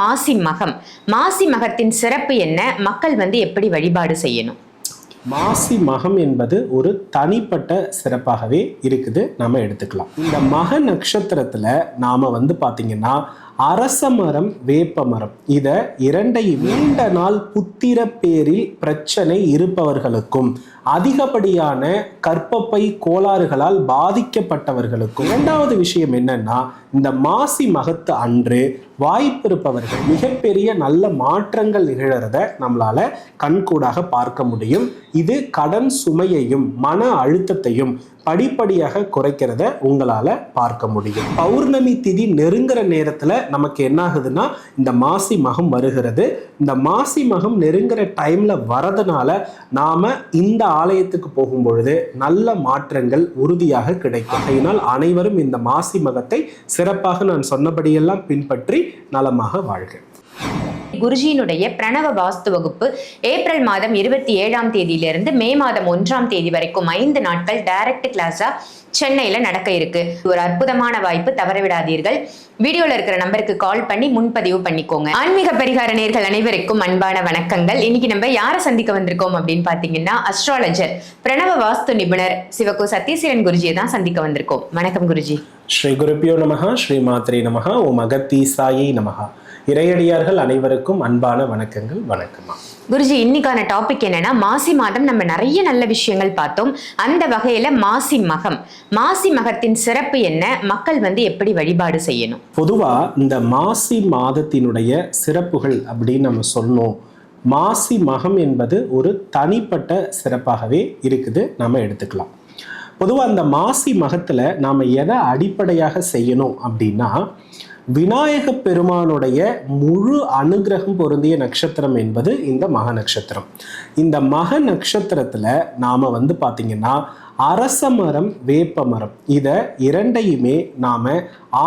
மாசி மகம். மாசி மகத்தின் சிறப்பு என்ன? மக்கள் வந்து எப்படி வழிபாடு செய்யணும்? மாசி மகம் என்பது ஒரு தனிப்பட்ட சிறப்பாகவே இருக்குது. நம்ம எடுத்துக்கலாம். இந்த மக நட்சத்திரத்துல நாம வந்து பாத்தீங்கன்னா அரச மரம் வேப்ப மரம். இத இரண்டையும் நீண்ட நாள் புத்திர பேரில் பிரச்சனை இருப்பவர்களுக்கும் அதிகப்படியான கற்பப்பை கோளாறுகளால் பாதிக்கப்பட்டவர்களுக்கும் இரண்டாவது விஷயம் என்னன்னா இந்த மாசி மகத்து அன்று வாய்ப்பு இருப்பவர்கள் மிகப்பெரிய நல்ல மாற்றங்கள் நிகழறத நம்மளால கண்கூடாக பார்க்க முடியும். இது கடன் சுமையையும் மன அழுத்தத்தையும் படிப்படியாக குறைக்கிறத உங்களால பார்க்க முடியும். பௌர்ணமி திதி நெருங்குற நேரத்துல நமக்கு என்ன ஆகுதுன்னா இந்த மாசி மகம் வருகிறது. இந்த மாசி மகம் நெருங்குற டைம்ல வரதுனால நாம இந்த ஆலயத்துக்கு போகும் பொழுது நல்ல மாற்றங்கள் உறுதியாக கிடைக்கும். அதனால் அனைவரும் இந்த மாசி மகத்தை சிறப்பாக நான் சொன்னபடியெல்லாம் பின்பற்றி நலமாக வாழ்க. குருஜியினுடைய பிரணவ வாஸ்து வகுப்பு ஏப்ரல் மாதம் இருபத்தி ஏழாம் தேதியிலிருந்து மே மாதம் ஒன்றாம் தேதி வரைக்கும் ஐந்து நாட்கள் டைரக்ட் கிளாஸா சென்னையில நடக்க இருக்கு. ஒரு அற்புதமான வாய்ப்பு தவறவிடாதீர்கள். வீடியோல இருக்கிற நம்பருக்கு கால் பண்ணி முன்பதிவு பண்ணிக்கோங்க. ஆன்மீக பரிகார நேர்கள் அனைவருக்கும் அன்பான வணக்கங்கள். இன்னைக்கு நம்ம யாரை சந்திக்க வந்திருக்கோம் அப்படின்னு பாத்தீங்கன்னா அஸ்ட்ராலஜர் பிரணவ வாஸ்து நிபுணர் சிவகு சத்தீஸ்வரன் குருஜியை தான் சந்திக்க வந்திருக்கோம். வணக்கம் குருஜி. ஸ்ரீ குருப்பியோ நமகா ஸ்ரீ மாத்ரி நமகா ஓ மகத்தீசாயை நமகா இறையடியார்கள் அனைவருக்கும் அன்பான வணக்கங்கள் வணக்கமா. குருஜி இன்னைக்கான டாபிக் என்னன்னா மாசி மாதம் நம்ம நிறைய நல்ல விஷயங்கள் பார்த்தோம். அந்த வகையில மாசி மகம். மாசி மகத்தின் சிறப்பு என்ன? மக்கள் வந்து எப்படி வழிபாடு செய்யணும்? பொதுவா இந்த மாசி மாதத்தினுடைய சிறப்புகள் அப்படின்னு நம்ம சொன்னோம். மாசி மகம் என்பது ஒரு தனிப்பட்ட சிறப்பாகவே இருக்குது. நம்ம எடுத்துக்கலாம். பொதுவாக அந்த மாசி மகத்தில் நாம் எதை அடிப்படையாக செய்யணும் அப்படின்னா விநாயக பெருமானுடைய முழு அனுகிரகம் பொருந்திய நட்சத்திரம் என்பது இந்த மக நட்சத்திரம். இந்த மக நட்சத்திரத்தில் நாம் வந்து பார்த்திங்கன்னா அரச மரம் வேப்ப மரம். இதை இரண்டையுமே நாம்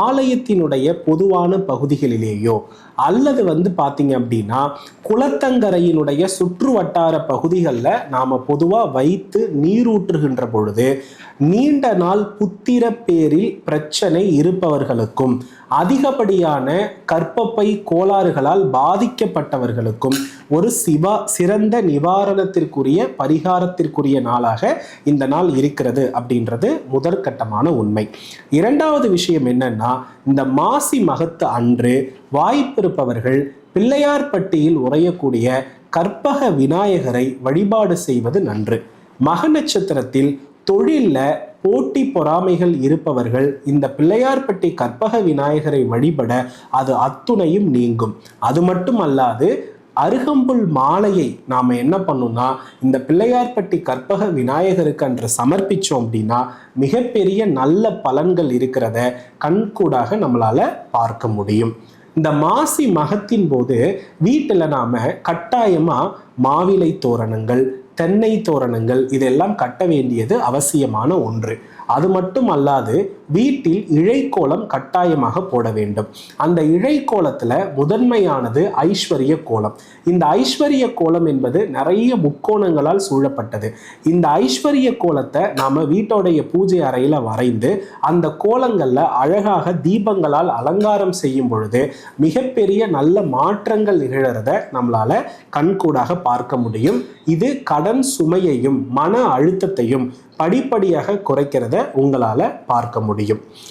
ஆலயத்தினுடைய பொதுவான பகுதிகளிலேயோ அல்லது வந்து பார்த்தீங்க அப்படின்னா குளத்தங்கரையினுடைய சுற்று வட்டார பகுதிகளில் நாம் பொதுவாக வைத்து நீரூற்றுகின்ற பொழுது நீண்ட நாள் புத்திர பேரில் பிரச்சனை இருப்பவர்களுக்கும் அதிகப்படியான கற்பப்பை கோளாறுகளால் பாதிக்கப்பட்டவர்களுக்கும் ஒரு சிவா சிறந்த நிவாரணத்திற்குரிய பரிகாரத்திற்குரிய நாளாக இந்த நாள் இருக்கிறது அப்படின்றது முதற்கட்டமான உண்மை. இரண்டாவது விஷயம் என்னன்னா இந்த மாசி மகத்து அன்று வாய்ப்பிருப்பவர்கள் பிள்ளையார்பட்டியில் உறையக்கூடிய கற்பக விநாயகரை வழிபாடு செய்வது நன்று. மக நட்சத்திரத்தில் தொழிலில் போட்டி பொறாமைகள் இருப்பவர்கள் இந்த பிள்ளையார்பட்டி கற்பக விநாயகரை வழிபட அது அத்துணையும் நீங்கும். அது மட்டும் அல்லாது அருகம்புல் மாலையை நாம் என்ன பண்ணோம்னா இந்த பிள்ளையார்பட்டி கற்பக விநாயகருக்கு அன்று சமர்ப்பித்தோம் அப்படின்னா மிகப்பெரிய நல்ல பலன்கள் இருக்கிறத கண்கூடாக நம்மளால் பார்க்க முடியும். இந்த மாசி மகத்தின் போது வீட்டில் நாம் கட்டாயமாக மாவிலை தோரணங்கள் தென்னை தோரணங்கள் இதெல்லாம் கட்ட வேண்டியது அவசியமான ஒன்று. அது மட்டும் அல்லாது வீட்டில் இழைக்கோலம் கட்டாயமாக போட வேண்டும். அந்த இழைக்கோலத்தில் முதன்மையானது ஐஸ்வர்ய கோலம். இந்த ஐஸ்வர்ய கோலம் என்பது நிறைய முக்கோணங்களால் சூழப்பட்டது. இந்த ஐஸ்வர்ய கோலத்தை நாம் வீட்டோடைய பூஜை அறையில் வரைந்து அந்த கோலங்களில் அழகாக தீபங்களால் அலங்காரம் செய்யும் பொழுது மிகப்பெரிய நல்ல மாற்றங்கள் நிகழறத நம்மளால் கண்கூடாக பார்க்க முடியும். இது கடன் சுமையையும் மன அழுத்தத்தையும் படிப்படியாக குறைக்கிறத உங்களால் பார்க்க முடியும்.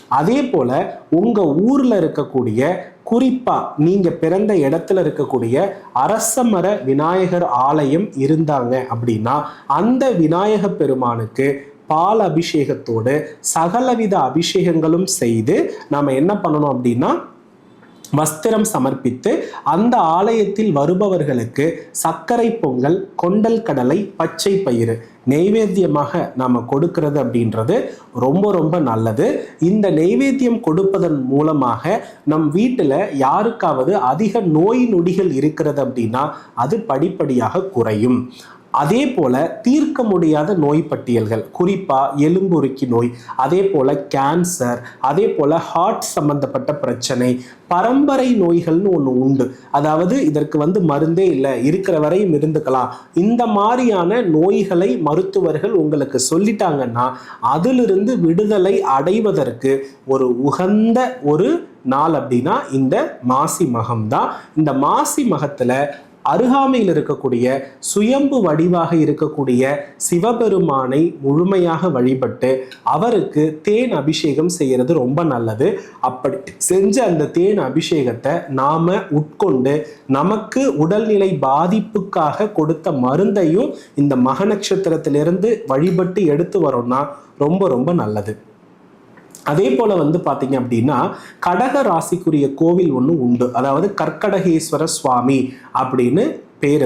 அதே போல உங்க ஊர்ல இருக்கக்கூடிய குறிப்பா நீங்க பிறந்த இடத்துல இருக்கக்கூடிய அரசமர விநாயகர் ஆலயம் இருந்தாங்க அப்படின்னா அந்த விநாயக பெருமானுக்கு பால் அபிஷேகத்தோடு சகலவித அபிஷேகங்களும் செய்து நாம என்ன பண்ணணும் அப்படின்னா வஸ்திரம் சமர்ப்பித்து அந்த ஆலயத்தில் வருபவர்களுக்கு சர்க்கரை பொங்கல் கொண்டல் கடலை பச்சை பயிறு நெய்வேத்தியமாக நாம் கொடுக்கிறது அப்படின்றது ரொம்ப ரொம்ப நல்லது. இந்த நெய்வேத்தியம் கொடுப்பதன் மூலமாக நம் வீட்டில் யாருக்காவது அதிக நோய் நொடிகள் இருக்கிறது அப்படின்னா அது படிப்படியாக குறையும். அதே போல தீர்க்க முடியாத நோய் பட்டியல்கள் குறிப்பாக எலும்புருக்கி நோய் அதே போல கேன்சர் அதே போல ஹார்ட் சம்பந்தப்பட்ட பிரச்சனை பரம்பரை நோய்கள்னு ஒன்று உண்டு. அதாவது இதற்கு வந்து மருந்தே இல்லை இருக்கிற வரையும் இருந்துக்கலாம். இந்த மாதிரியான நோய்களை மருத்துவர்கள் உங்களுக்கு சொல்லிட்டாங்கன்னா அதிலிருந்து விடுதலை அடைவதற்கு ஒரு உகந்த ஒரு நாள் அப்படின்னா இந்த மாசி மகம் தான் இந்த மாசி மகத்தில் அருகாமையில் இருக்கக்கூடிய சுயம்பு வடிவாக இருக்கக்கூடிய சிவபெருமானை முழுமையாக வழிபட்டு அவருக்கு தேன் அபிஷேகம் செய்யறது ரொம்ப நல்லது. அப்படி செஞ்ச அந்த தேன் அபிஷேகத்தை நாம உட்கொண்டு நமக்கு உடல்நிலை பாதிப்புக்காக கொடுத்த மருந்தையும் இந்த மக நட்சத்திரத்திலிருந்து வழிபட்டு எடுத்து வரோம்னா ரொம்ப ரொம்ப நல்லது. அதே போல வந்து பார்த்தீங்க அப்படின்னா கடக ராசிக்குரிய கோவில் ஒன்று உண்டு. அதாவது கர்க்கடகேஸ்வர சுவாமி அப்படின்னு பேர்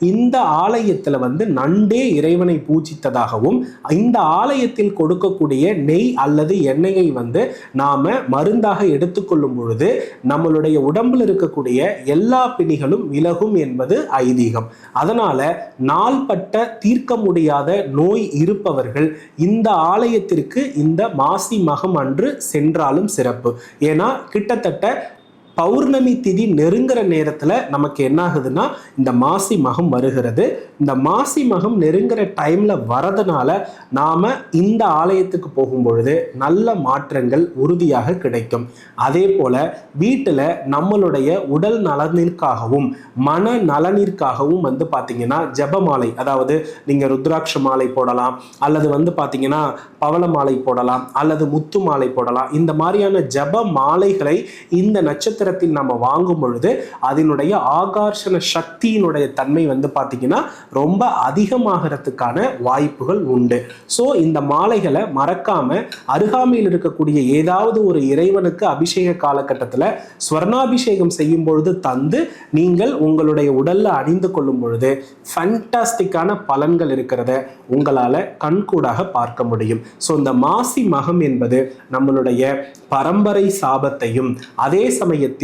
இந்த ஆலயத்தில் வந்து நண்டே இறைவனை பூஜித்ததாகவும் இந்த ஆலயத்தில் கொடுக்கக்கூடிய நெய் அல்லது எண்ணெயை வந்து நாம மருந்தாக எடுத்துக்கொள்ளும் பொழுது நம்மளுடைய உடம்பில் இருக்கக்கூடிய எல்லா பிணிகளும் விலகும் என்பது ஐதீகம். அதனால நாள்பட்ட தீர்க்க முடியாத நோய் இருப்பவர்கள் இந்த ஆலயத்திற்கு இந்த மாசி மகம் அன்று சென்றாலும் சிறப்பு. ஏன்னா கிட்டத்தட்ட பௌர்ணமி திதி நெருங்குற நேரத்துல நமக்கு என்ன ஆகுதுன்னா இந்த மாசி மகம் வருகிறது. இந்த மாசி மகம் நெருங்குற டைம்ல வரதுனால நாம இந்த ஆலயத்துக்கு போகும் பொழுது நல்ல மாற்றங்கள் உறுதியாக கிடைக்கும். அதே போல வீட்டுல நம்மளுடைய உடல் நலனிற்காகவும் மன நலனிற்காகவும் வந்து பாத்தீங்கன்னா ஜபமாலை அதாவது நீங்க ருத்ராட்ச மாலை போடலாம் அல்லது வந்து பாத்தீங்கன்னா பவள மாலை போடலாம் அல்லது முத்து மாலை போடலாம் இந்த மாதிரியான ஜெப மாலைகளை இந்த நட்சத்திரத்தில் நம்ம வாங்கும் பொழுது அதனுடைய ஆகர்ஷண சக்தியினுடைய தன்மை வந்து பார்த்தீங்கன்னா ரொம்ப அதிகமாகிறதுக்கான வாய்ப்புகள் உண்டு. ஸோ இந்த மாலைகளை மறக்காம அருகாமையில் இருக்கக்கூடிய ஏதாவது ஒரு இறைவனுக்கு அபிஷேக காலகட்டத்தில் ஸ்வர்ணாபிஷேகம் செய்யும் பொழுது தந்து நீங்கள் உங்களுடைய உடல்ல அணிந்து கொள்ளும் பொழுது ஃபண்டாஸ்டிக்கான பலன்கள் இருக்கிறத உங்களால கண்கூடாக பார்க்க முடியும். ஸோ இந்த மாசி மகம் என்பது நம்மளுடைய பரம்பரை சாபத்தையும் அதே சமயத்தில்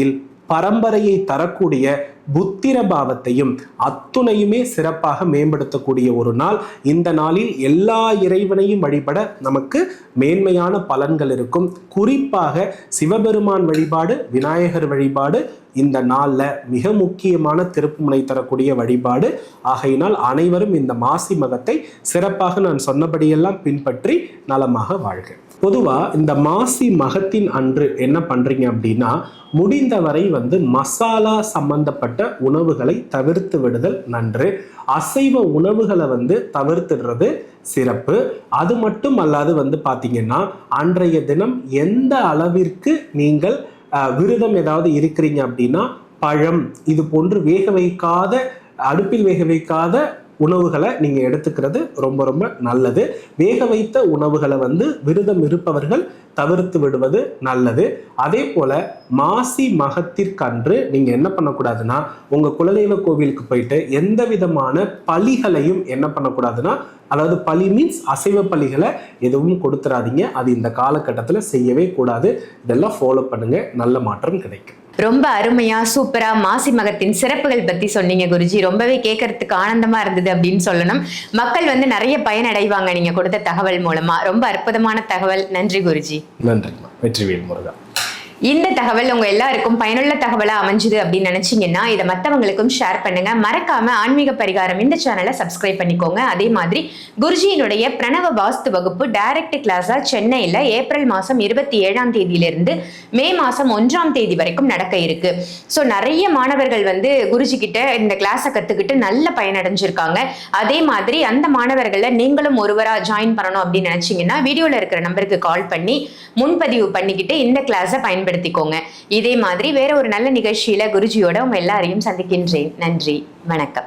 பரம்பரையை தரக்கூடிய புத்திர பாவத்தையும் அத்துணையுமே சிறப்பாக மேம்படுத்தக்கூடிய ஒரு நாள். இந்த நாளில் எல்லா இறைவனையும் வழிபட நமக்கு மேன்மையான பலன்கள் இருக்கும். குறிப்பாக சிவபெருமான் வழிபாடு விநாயகர் வழிபாடு இந்த நாளில் மிக முக்கியமான திருப்புமுனை தரக்கூடிய வழிபாடு. ஆகையினால் அனைவரும் இந்த மாசி மகத்தை சிறப்பாக நான் சொன்னபடியெல்லாம் பின்பற்றி நலமாக வாழ்க. பொதுவாக இந்த மாசி மகத்தின் அன்று என்ன பண்ணுறீங்க அப்படின்னா முடிந்தவரை வந்து மசாலா சம்பந்தப்பட்ட உணவுகளை தவிர்த்து விடுதல் நன்று. அசைவ உணவுகளை வந்து தவிர்த்துடுறது சிறப்பு. அது மட்டும் அல்லாது வந்து பார்த்தீங்கன்னா அன்றைய தினம் எந்த அளவிற்கு நீங்கள் விரதம் ஏதாவது இருக்கிறீங்க அப்படின்னா பழம் இது போன்று வேக வைக்காத அடுப்பில் வேக வைக்காத உணவுகளை நீங்கள் எடுத்துக்கிறது ரொம்ப ரொம்ப நல்லது. வேக வைத்த உணவுகளை வந்து விரதம் இருப்பவர்கள் தவிர்த்து விடுவது நல்லது. அதே போல மாசி மகத்திற்கன்று நீங்க என்ன பண்ணக்கூடாதுன்னா உங்க குலதெய்வ கோவிலுக்கு போயிட்டு எந்த விதமான பலிகளையும் என்ன பண்ணக்கூடாதுன்னா அதாவது பலி மீன்ஸ் அசைவ பலிகளை எதுவும் கொடுத்துறாதீங்க. அது இந்த காலகட்டத்தில் செய்யவே கூடாது. இதெல்லாம் ஃபாலோ பண்ணுங்க. நல்ல மாற்றம் கிடைக்கும். ரொம்ப அருமையா சூப்பரா மாசி மகத்தின் சிறப்புகள் பத்தி சொன்னீங்க குருஜி. ரொம்பவே கேட்கறதுக்கு ஆனந்தமா இருந்தது அப்படின்னு சொல்லணும். மக்கள் வந்து நிறைய பயனடைவாங்க நீங்க கொடுத்த தகவல் மூலமா. ரொம்ப அற்புதமான தகவல். நன்றி குருஜி. நன்றி வெற்றிவேல் முருகா. இந்த தகவல் உங்க எல்லாருக்கும் பயனுள்ள தகவலா அமைஞ்சுது அப்படின்னு நினைச்சீங்கன்னா இதை மத்தவங்களுக்கும் ஷேர் பண்ணுங்க. மறக்காம ஆன்மீக பரிகாரம் இந்த சேனலை சப்ஸ்கிரைப் பண்ணிக்கோங்க. அதே மாதிரி குருஜியினுடைய பிரணவ வாஸ்து வகுப்பு டைரக்ட் கிளாஸா சென்னையில ஏப்ரல் மாசம் இருபத்தி ஏழாம் தேதியிலிருந்து மே மாசம் ஒன்றாம் தேதி வரைக்கும் நடக்க இருக்கு. ஸோ நிறைய மாணவர்கள் வந்து குருஜி கிட்ட இந்த கிளாஸை கத்துக்கிட்டு நல்ல பயனடைஞ்சிருக்காங்க. அதே மாதிரி அந்த மாணவர்களை நீங்களும் ஒருவரா ஜாயின் பண்ணணும் அப்படின்னு நினைச்சீங்கன்னா வீடியோல இருக்கிற நம்பருக்கு கால் பண்ணி முன்பதிவு பண்ணிக்கிட்டு இந்த கிளாஸை பயன்படுத்திக்கோங்க. இதே மாதிரி வேற ஒரு நல்ல நிகழ்ச்சியில குருஜியோட உங்க எல்லாரையும் சந்திக்கின்றேன். நன்றி. வணக்கம்.